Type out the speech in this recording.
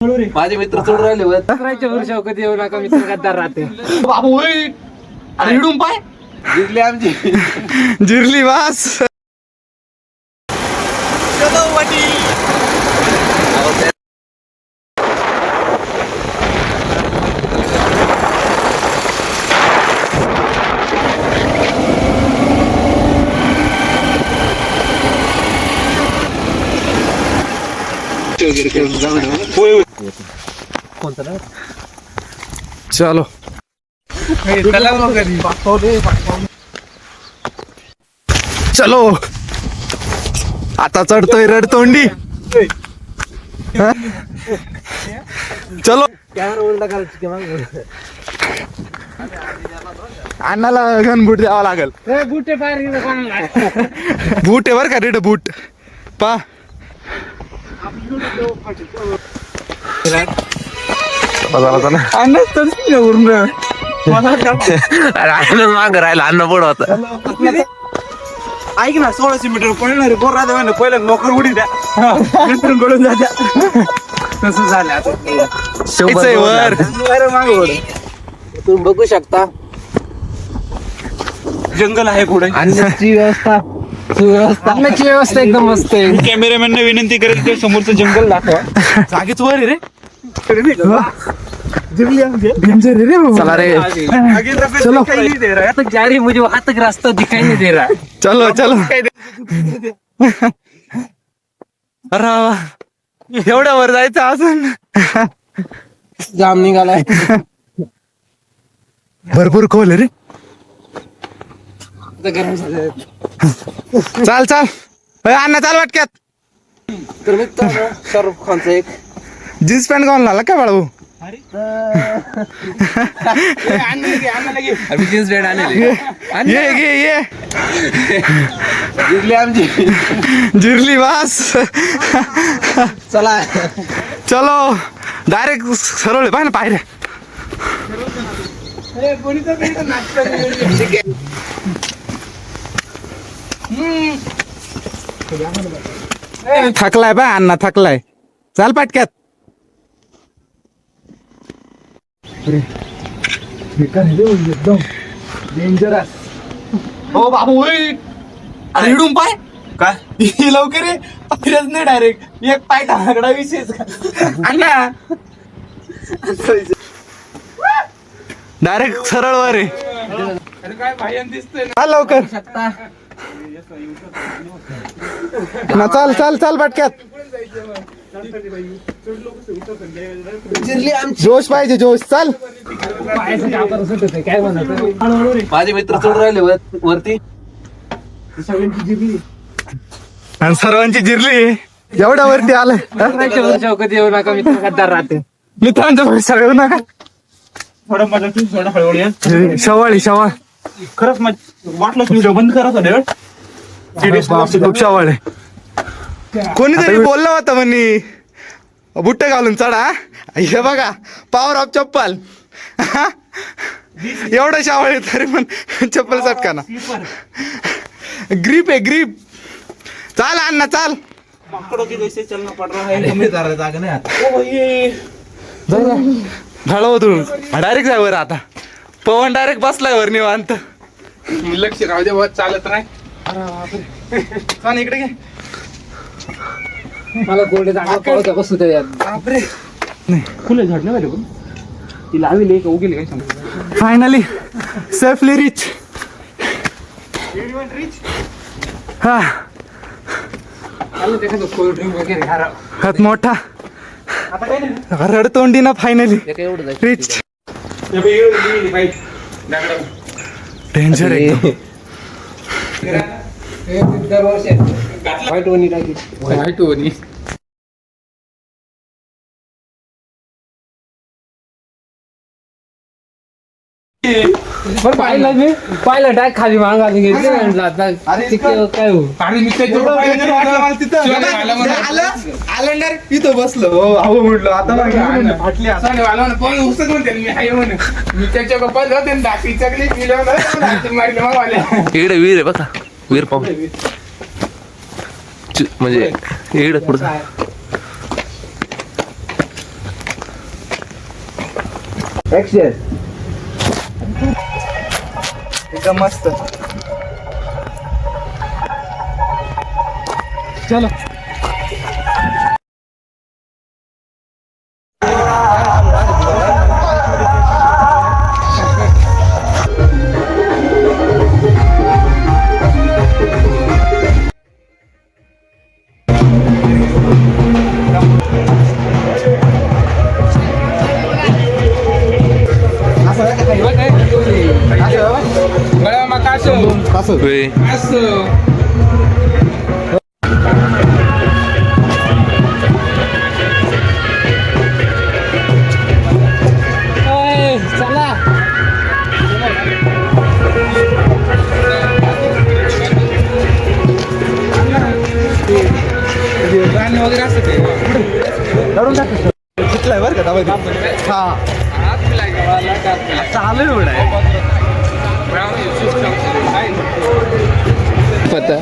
माझे मित्र चढून राहिले दुसऱ्याच्या वर्षावर कधी येऊ नका मित्र गद्दार राहते. बाबू अरे हिडून पाय. जिंकले आमची. जिरली वास. चलो. चलो. आता चढतोय रडतोंडी? चलो. अण्णाला गनबूट द्यावा लागेल. बुटे बूट आहे बर का रेड बूट. पा. माग राहिला अन्न पड होता. ऐक ना सोळाशे मीटर पळणारे बोर राहते नोकर उडी द्या. नंतर गळून जात्या. तसं झालं आता. इथे वर. तुम्ही बघू शकता. जंगल आहे पुढे अन्नाची व्यवस्था सुव्यवस्था. अन्नाची व्यवस्था एकदम मस्त आहे. कॅमेरामॅनने विनंती करेल ते समोरचं जंगल दाखवा. जागेच वर आहे रे चला रे. चलो. काही नाही दे रहा तक जा रही मुझे वहां तक रास्ता दिखाई नहीं दे रहा चलो चलो. अरे वा. एवढ्या वर जायचं अजून? जाम निघालाय. भरपूर खोल रे. आता गरम झालं चाल चाल. अण्णा चाल वाटक्यात. तर मित्रांनो शाहरुख खानचा एक जीन्स पॅन्ट घालून आला काय बाळू? जीन्स पॅन्ट आणले ये ये ये जिंकले आमची. जिरली वास चला. चलो डायरेक्ट सरळ पाय ना पायऱ्या थकलाय बा अण्णा थकलाय. चाल पाटक्यात. हो बाबू अरे हिडून पाय. काय? लवकर रे फिरत नाही डायरेक्ट एक पाय टाकडा विशेष. अण्णा. डायरेक्ट सरळ वर आहे चाल लवकर. ना चाल चाल चाल पाटक्यात जोश पाहिजे जोश. चाल. माझे मित्र चढून राहिले वर वरती. आणि सर्वांची जिरली. एवढ्या वरती वर्षावर कधी येऊ नका मित्र गद्दार राहते मित्रांच्या भर सगळं नका. थोडं मजा तू थोडं हळूहळू. शवाळी शवाळ. खरंच वाटलं व्हिडिओ बंद करा वेळ. खूप शवाळ आहे. कोणीतरी बोललं होतं म्हणे बुट्ट घालून चढा हे? बघा पॉवर ऑफ चप्पल. एवढं शावळ आहे तरी पण चप्पल चटका ना ग्रीप आहे ग्रीप चाल अण्णा चाल. माकडों की जैसे चलना पड़ रहा है कमी जा रहा है ओ भाई ढळव तू डायरेक्ट जाय वर आता. पवन डायरेक्ट बसलाय वर निवांत. लक्ष राहू दे चालत नाही इकडे घे? मला गोल्डे जागा पावत्या बसू द्या फुलं झाडलं पाहिजे पण ती लावली का उगेली काय सांगू. फायनली सेफली रिच हा. हात मोठा. रडतोंडी ना फायनली रिच डेंजर एकदम. व्हाईट वनी टाकी व्हाईट वनी बरं पाहिलं मी. पाहिलं टाक खाली मांग आली घेतली म्हटलं आता. ते काय काय हो? आलं इथं बसलो. हो अहो म्हटलं आता फाटली इकडे वीर आहे बघा. वीर पाहू म्हणजे इकडे पुढचा एकदम मस्त. चलो. Gaya makaso. होय. Kaso. Oy, चला गाणे वगैरे असं ते शिकलाय बरं का दाबा हा चालू एवढं आहे पता.